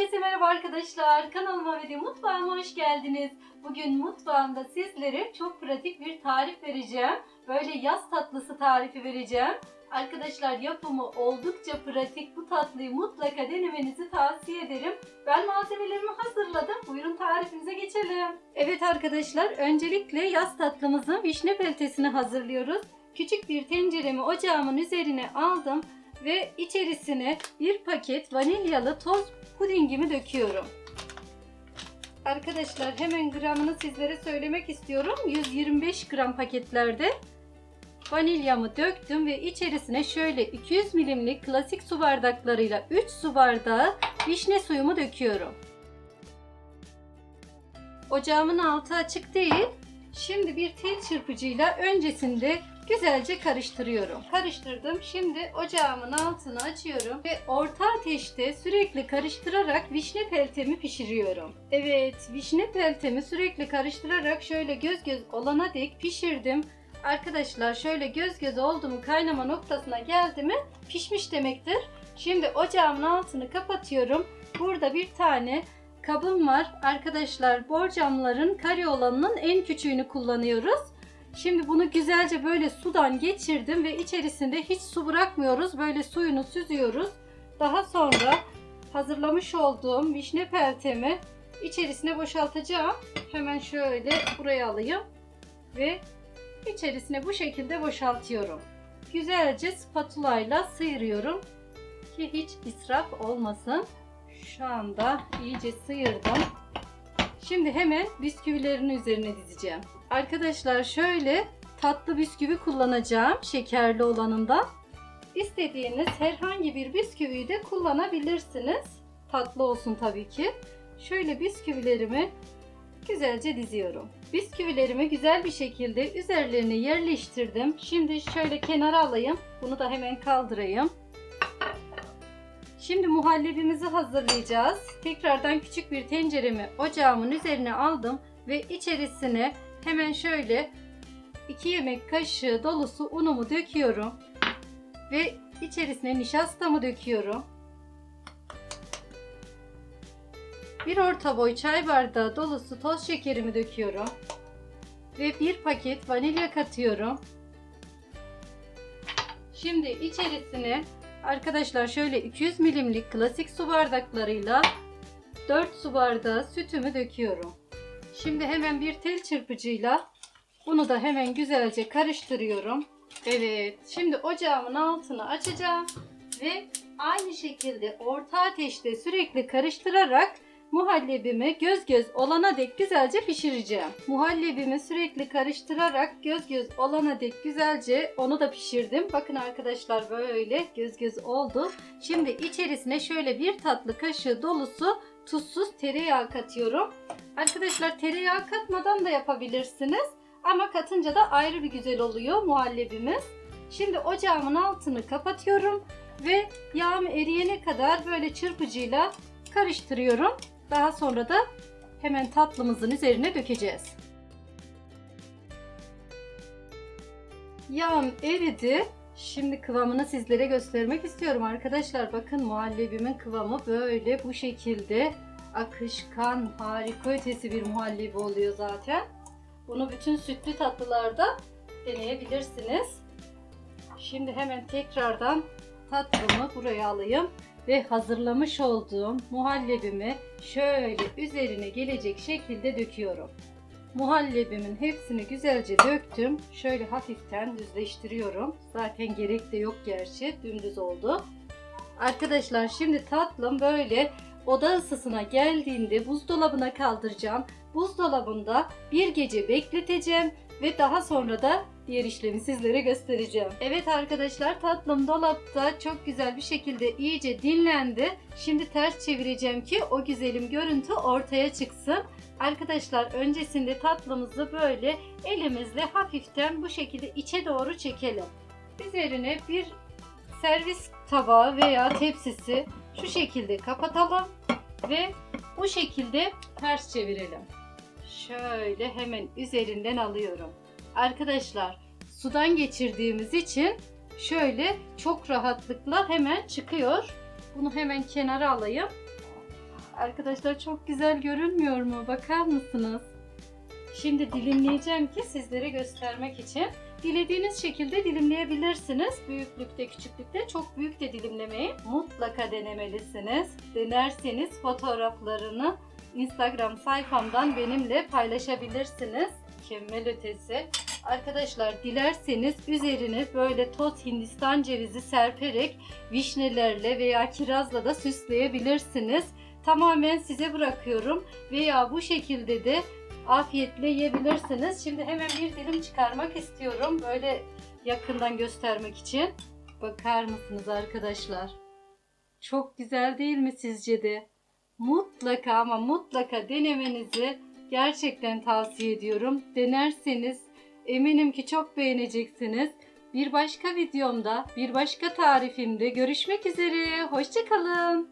Herkese merhaba arkadaşlar. Kanalıma ve mutfağıma hoş geldiniz. Bugün mutfağımda sizlere çok pratik bir tarif vereceğim. Böyle yaz tatlısı tarifi vereceğim. Arkadaşlar yapımı oldukça pratik. Bu tatlıyı mutlaka denemenizi tavsiye ederim. Ben malzemelerimi hazırladım. Buyurun tarifimize geçelim. Evet arkadaşlar öncelikle yaz tatlımızın vişne peltesini hazırlıyoruz. Küçük bir tenceremi ocağımın üzerine aldım ve içerisine bir paket vanilyalı toz pudingimi döküyorum. Arkadaşlar hemen gramını sizlere söylemek istiyorum. 125 gram paketlerde vanilyamı döktüm ve içerisine şöyle 200 milimlik klasik su bardaklarıyla 3 su bardağı vişne suyumu döküyorum. Ocağımın altı açık değil. Şimdi bir tel çırpıcıyla öncesinde güzelce karıştırıyorum. Karıştırdım. Şimdi ocağımın altını açıyorum ve orta ateşte sürekli karıştırarak vişne peltemi pişiriyorum. Evet, vişne peltemi sürekli karıştırarak şöyle göz göz olana dek pişirdim. Arkadaşlar şöyle göz göz oldu mu kaynama noktasına geldi mi pişmiş demektir. Şimdi ocağımın altını kapatıyorum. Burada bir tane kabım var. Arkadaşlar borcamların kare olanının en küçüğünü kullanıyoruz. Şimdi bunu güzelce böyle sudan geçirdim ve içerisinde hiç su bırakmıyoruz. Böyle suyunu süzüyoruz. Daha sonra hazırlamış olduğum vişne peltemi içerisine boşaltacağım. Hemen şöyle buraya alayım ve içerisine bu şekilde boşaltıyorum. Güzelce spatula ile sıyırıyorum ki hiç israf olmasın. Şu anda iyice sıyırdım. Şimdi hemen bisküvilerin üzerine dizeceğim. Arkadaşlar şöyle tatlı bisküvi kullanacağım şekerli olanından. İstediğiniz herhangi bir bisküviyi de kullanabilirsiniz. Tatlı olsun tabii ki. Şöyle bisküvilerimi güzelce diziyorum. Bisküvilerimi güzel bir şekilde üzerlerine yerleştirdim. Şimdi şöyle kenara alayım. Bunu da hemen kaldırayım. Şimdi muhallebimizi hazırlayacağız. Tekrardan küçük bir tenceremi ocağımın üzerine aldım ve içerisine hemen şöyle 2 yemek kaşığı dolusu unumu döküyorum. Ve içerisine nişastamı döküyorum. Bir orta boy çay bardağı dolusu toz şekerimi döküyorum. Ve bir paket vanilya katıyorum. Şimdi içerisine Arkadaşlar şöyle 200 milimlik klasik su bardaklarıyla 4 su bardağı sütümü döküyorum. Şimdi hemen bir tel çırpıcıyla bunu da hemen güzelce karıştırıyorum. Evet şimdi ocağımın altını açacağım ve aynı şekilde orta ateşte sürekli karıştırarak muhallebimi göz göz olana dek güzelce pişireceğim. Muhallebimi sürekli karıştırarak göz göz olana dek güzelce onu da pişirdim. Bakın arkadaşlar böyle göz göz oldu. Şimdi içerisine şöyle bir tatlı kaşığı dolusu tuzsuz tereyağı katıyorum. Arkadaşlar tereyağı katmadan da yapabilirsiniz. Ama katınca da ayrı bir güzel oluyor muhallebimiz. Şimdi ocağımın altını kapatıyorum ve yağım eriyene kadar böyle çırpıcıyla karıştırıyorum. Daha sonra da hemen tatlımızın üzerine dökeceğiz. Yağım eridi. Şimdi kıvamını sizlere göstermek istiyorum arkadaşlar. Bakın muhallebimin kıvamı böyle bu şekilde akışkan harika ötesi bir muhallebi oluyor zaten. Bunu bütün sütlü tatlılarda deneyebilirsiniz. Şimdi hemen tekrardan tatlımı buraya alayım ve hazırlamış olduğum muhallebimi şöyle üzerine gelecek şekilde döküyorum. Muhallebimin hepsini güzelce döktüm. Şöyle hafiften düzleştiriyorum. Zaten gerek de yok gerçi. Dümdüz oldu. Arkadaşlar şimdi tatlım böyle oda ısısına geldiğinde buzdolabına kaldıracağım. Buzdolabında bir gece bekleteceğim ve daha sonra da diğer işlemi sizlere göstereceğim. Evet arkadaşlar tatlım dolapta çok güzel bir şekilde iyice dinlendi. Şimdi ters çevireceğim ki o güzelim görüntü ortaya çıksın. Arkadaşlar öncesinde tatlımızı böyle elimizle hafiften bu şekilde içe doğru çekelim. Üzerine bir servis tabağı veya tepsisi şu şekilde kapatalım ve bu şekilde ters çevirelim. Şöyle hemen üzerinden alıyorum. Arkadaşlar sudan geçirdiğimiz için şöyle çok rahatlıkla hemen çıkıyor. Bunu hemen kenara alayım. Arkadaşlar çok güzel görünmüyor mu? Bakar mısınız? Şimdi dilimleyeceğim ki sizlere göstermek için. Dilediğiniz şekilde dilimleyebilirsiniz. Büyüklükte, küçüklükte çok büyük de dilimlemeyi mutlaka denemelisiniz. Denerseniz fotoğraflarını Instagram sayfamdan benimle paylaşabilirsiniz. Mükemmel ötesi. Arkadaşlar dilerseniz üzerine böyle toz hindistan cevizi serperek vişnelerle veya kirazla da süsleyebilirsiniz. Tamamen size bırakıyorum. Veya bu şekilde de afiyetle yiyebilirsiniz. Şimdi hemen bir dilim çıkarmak istiyorum. Böyle yakından göstermek için. Bakar mısınız arkadaşlar? Çok güzel değil mi sizce de? Mutlaka ama mutlaka denemenizi gerçekten tavsiye ediyorum. Denerseniz eminim ki çok beğeneceksiniz. Bir başka videomda, bir başka tarifimde görüşmek üzere. Hoşçakalın.